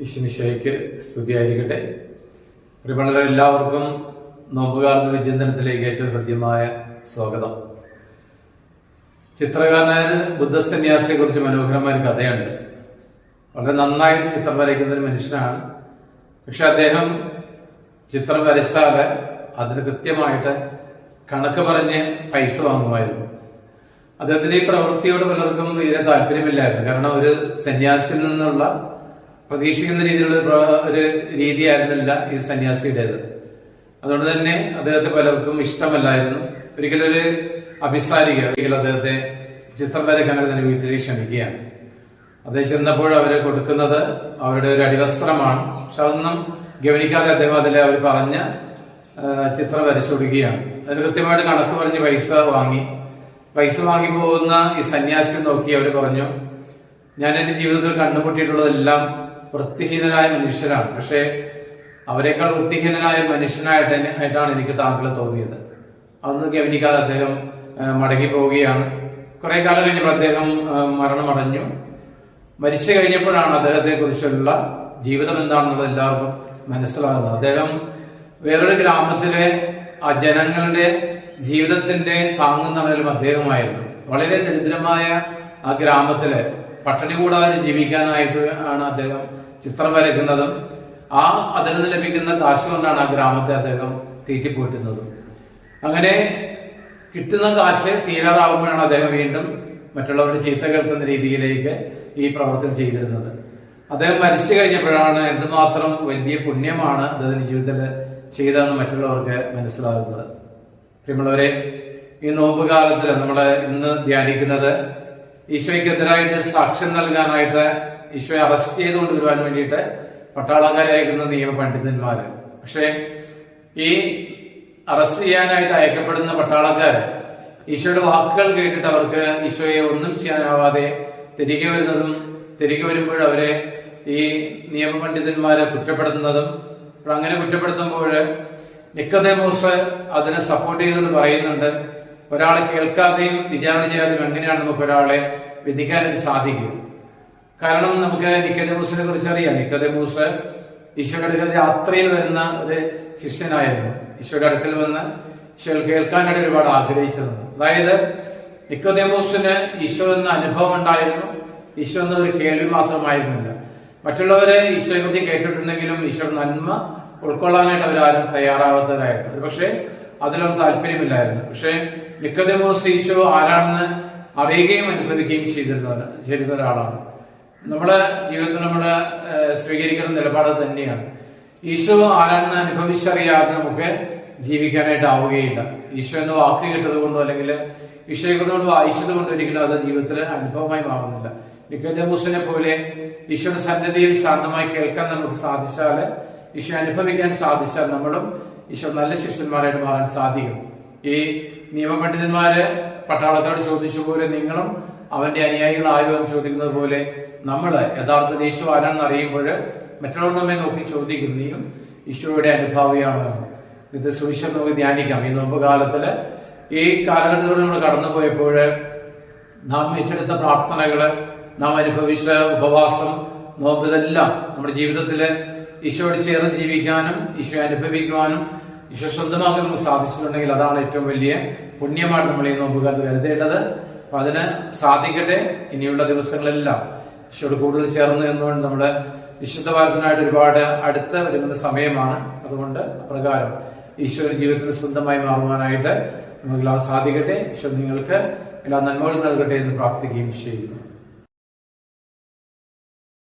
ഈശ്വമിശയ്ക്ക് സ്തുതിയായിരിക്കട്ടെ. പ്രിയമുള്ളവരെ എല്ലാവർക്കും നോമ്പുകാർന്ന വിചിന്തനത്തിലേക്ക് ഏറ്റവും ഹൃദ്യമായ സ്വാഗതം. ചിത്രകാരനായ ബുദ്ധസന്യാസിയെ കുറിച്ച് മനോഹരമായ ഒരു കഥയുണ്ട്. വളരെ നന്നായി ചിത്രം വരയ്ക്കുന്ന ഒരു മനുഷ്യനാണ്. പക്ഷെ അദ്ദേഹം ചിത്രം വരച്ചാൽ അതിന് കൃത്യമായിട്ട് കണക്ക് പറഞ്ഞ് പൈസ വാങ്ങുമായിരുന്നു. അദ്ദേഹത്തിന്റെ ഈ പ്രവൃത്തിയോട് പലർക്കും തീരെ താല്പര്യമില്ലായിരുന്നു. കാരണം ഒരു സന്യാസിയിൽ നിന്നുള്ള പ്രതീക്ഷിക്കുന്ന രീതിയിലുള്ള ഒരു രീതിയായിരുന്നില്ല ഈ സന്യാസിയുടേത്. അതുകൊണ്ട് തന്നെ അദ്ദേഹത്തെ പലർക്കും ഇഷ്ടമല്ലായിരുന്നു. ഒരിക്കലും ഒരു അഭിസാരിക ഒരിക്കലും അദ്ദേഹത്തെ ചിത്രം വരയ്ക്കാൻ തന്നെ വീട്ടിലേക്ക് ക്ഷണിക്കുകയാണ്. അദ്ദേഹം ചെന്നപ്പോൾ അവരെ കൊടുക്കുന്നത് അവരുടെ ഒരു അടിവസ്ത്രമാണ്. പക്ഷെ അതൊന്നും ഗവനിക്കാതെ അദ്ദേഹം അതിൽ അവർ പറഞ്ഞ ചിത്രം വരച്ചു കൊടുക്കുകയാണ്. അതിന് കൃത്യമായിട്ട് കണക്ക് പറഞ്ഞ് പൈസ വാങ്ങി. പൈസ വാങ്ങി പോകുന്ന ഈ സന്യാസി നോക്കി അവർ പറഞ്ഞു ഞാൻ എന്റെ ജീവിതത്തിൽ കണ്ടുമുട്ടിയിട്ടുള്ളതെല്ലാം വൃത്തിഹീനരായ മനുഷ്യരാണ്. പക്ഷേ അവരെക്കാൾ വൃത്തിഹീനനായ മനുഷ്യനായിട്ട് ആയിട്ടാണ് എനിക്ക് താങ്കളെ തോന്നിയത്. അതൊന്നും ഗവനിക്കാതെ അദ്ദേഹം മടങ്ങി പോവുകയാണ്. കുറെ കാലം കഴിഞ്ഞപ്പോൾ അദ്ദേഹം മരണമടഞ്ഞു. മരിച്ചു കഴിഞ്ഞപ്പോഴാണ് അദ്ദേഹത്തെ കുറിച്ചുള്ള ജീവിതം എന്താണെന്നുള്ളത് എല്ലാവർക്കും മനസ്സിലാകുന്നത്. അദ്ദേഹം വേറൊരു ഗ്രാമത്തിലെ ആ ജനങ്ങളുടെ ജീവിതത്തിന്റെ താങ്ങുന്നവരിലും അദ്ദേഹമായിരുന്നു. വളരെ ദരിദ്രമായ ആ ഗ്രാമത്തിലെ പട്ടിണി കൂടാതെ ജീവിക്കാനായിട്ട് ആണ് അദ്ദേഹം ചിത്രം വരയ്ക്കുന്നതും ആ അതിൽ നിന്ന് ലഭിക്കുന്ന കാശ് കൊണ്ടാണ് ആ ഗ്രാമത്തെ അദ്ദേഹം തീറ്റിപ്പോറ്റുന്നതും. അങ്ങനെ കിട്ടുന്ന കാശ് തീരാറാവുമ്പോഴാണ് അദ്ദേഹം വീണ്ടും മറ്റുള്ളവരുടെ ചീത്ത കേൾക്കുന്ന രീതിയിലേക്ക് ഈ പ്രവർത്തനം ചെയ്തിരുന്നത്. അദ്ദേഹം മരിച്ചു കഴിഞ്ഞപ്പോഴാണ് എന്തുമാത്രം വലിയ പുണ്യമാണ് അദ്ദേഹത്തിന്റെ ജീവിതത്തിൽ ചെയ്തതെന്ന് മറ്റുള്ളവർക്ക് മനസ്സിലാകുന്നത്. പ്രിയമുള്ളവരെ ഈ നോമ്പ് കാലത്തിൽ നമ്മൾ ഇന്ന് ധ്യാനിക്കുന്നത് ഈശോയ്ക്കെതിരായിട്ട് സാക്ഷ്യം നൽകാനായിട്ട് ഈശോയെ അറസ്റ്റ് ചെയ്തുകൊണ്ട് വരുവാൻ വേണ്ടിയിട്ട് പട്ടാളക്കാരെ അയക്കുന്ന നിയമ പണ്ഡിതന്മാര്. പക്ഷേ ഈ അറസ്റ്റ് ചെയ്യാനായിട്ട് അയക്കപ്പെടുന്ന പട്ടാളക്കാർ ഈശോയുടെ വാക്കുകൾ കേട്ടിട്ട് അവർക്ക് ഈശോയെ ഒന്നും ചെയ്യാനാവാതെ തിരികെ വരുന്നതും തിരികെ വരുമ്പോൾ അവരെ ഈ നിയമപണ്ഡിതന്മാരെ കുറ്റപ്പെടുത്തുന്നതും അങ്ങനെ കുറ്റപ്പെടുത്തുമ്പോൾ നിക്കതേമോസ് അതിനെ സപ്പോർട്ട് ചെയ്തെന്ന് പറയുന്നുണ്ട്. ഒരാളെ കേൾക്കാതെയും വിചാരണ ചെയ്യാതെയും എങ്ങനെയാണ് നമുക്ക് ഒരാളെ വിധിക്കാനായിട്ട് സാധിക്കുക? കാരണം നമുക്ക് നിക്കതമൂസിനെ കുറിച്ച് അറിയാം. നിക്കതമൂസ് ഈശോയുടെ അടുക്കൽ രാത്രിയിൽ വരുന്ന ഒരു ശിഷ്യനായിരുന്നു. ഈശോയുടെ അടുക്കൽ വന്ന് ഈശോയിൽ കേൾക്കാനായിട്ട് ഒരുപാട് ആഗ്രഹിച്ചിരുന്നു. അതായത് നിക്കോദേമൂസിന് ഈശോ എന്ന അനുഭവം ഉണ്ടായിരുന്നു. ഈശോ എന്ന ഒരു കേൾവി മാത്രമായിരുന്നില്ല. മറ്റുള്ളവരെ ഈശോയെ കുറിച്ച് കേട്ടിട്ടുണ്ടെങ്കിലും ഈശോ നന്മ ഉൾക്കൊള്ളാനായിട്ട് അവരാരും തയ്യാറാവാത്തവരായിരുന്നു. ഒരു പക്ഷേ അതിലൊന്നും താല്പര്യമില്ലായിരുന്നു. പക്ഷേ നിക്കോദേമൂസ് ഈശോ ആരാണെന്ന് അറിയുകയും അനുഭവിക്കുകയും ചെയ്തിരുന്ന ചെയ്തിരുന്ന ഒരാളാണ്. നമ്മുടെ ജീവിതത്തിൽ നമ്മുടെ സ്വീകരിക്കുന്ന നിലപാട് തന്നെയാണ്. ഈശോ ആരാണെന്ന് അനുഭവിച്ചറിയാതെ നമുക്ക് ജീവിക്കാനായിട്ട് ആവുകയില്ല. ഈശോ എന്ന വാക്ക് കേട്ടത് കൊണ്ടോ അല്ലെങ്കിൽ ഈശോയെ കൊണ്ട് വായിച്ചത് കൊണ്ടോ ഒരിക്കലും അത് ജീവിതത്തിൽ അനുഭവമായി മാറുന്നില്ല. നിക്കോദേമൂസിനെ പോലെ ഈശോയുടെ സന്നദ്ധിയിൽ ശാന്തമായി കേൾക്കാൻ നമുക്ക് സാധിച്ചാൽ ഈശോ അനുഭവിക്കാൻ സാധിച്ചാൽ നമ്മളും ഈശോ നല്ല ശിഷ്യന്മാരായിട്ട് മാറാൻ സാധിക്കും. ഈ നിയമപണ്ഡിതന്മാര് പട്ടാളത്തോട് ചോദിച്ച പോലെ നിങ്ങളും അവന്റെ അനുയായികളായോ എന്ന് ചോദിക്കുന്നത് പോലെ നമ്മൾ യഥാർത്ഥ യേശു ആരാണെന്ന് അറിയുമ്പോൾ മറ്റുള്ളവർ നമ്മെ നോക്കി ചോദിക്കും നീയും ഈശോയുടെ അനുഭാവിയാണോ. ഇത് സുവിശേഷം നമുക്ക് ധ്യാനിക്കാം ഈ നോമ്പ് കാലത്തിൽ ഈ കാലഘട്ടത്തിലൂടെ നമ്മൾ കടന്നു പോയപ്പോൾ നാം ഏറ്റെടുത്ത പ്രാർത്ഥനകൾ നാം അനുഭവിച്ച ഉപവാസം നോമ്പ് ഇതെല്ലാം നമ്മുടെ ജീവിതത്തിൽ ഈശോയോട് ചേർന്ന് ജീവിക്കാനും ഈശോയെ അനുഭവിക്കുവാനും ഈശോ സ്വന്തമാക്കാൻ നമുക്ക് സാധിച്ചിട്ടുണ്ടെങ്കിൽ അതാണ് ഏറ്റവും വലിയ പുണ്യമായിട്ട് നമ്മൾ ഈ നോമ്പുകാലത്ത് കരുതേണ്ടത് അപ്പൊ അതിന് സാധിക്കട്ടെ ഇനിയുള്ള ദിവസങ്ങളെല്ലാം. ഈശോട് കൂടുതൽ ചേർന്ന് എന്നുകൊണ്ട് നമ്മുടെ വിശുദ്ധ ഭാരതത്തിനായിട്ട് ഒരുപാട് അടുത്ത് വരുന്ന സമയമാണ്. അതുകൊണ്ട് അപ്രകാരം ഈശോ ജീവിതത്തിന് സ്വന്തമായി മാറുവാനായിട്ട് നമുക്കെല്ലാം സാധിക്കട്ടെ. ഈശോ നിങ്ങൾക്ക് എല്ലാ നന്മകളും നൽകട്ടെ എന്ന് പ്രാർത്ഥിക്കുകയും ചെയ്യുന്നു.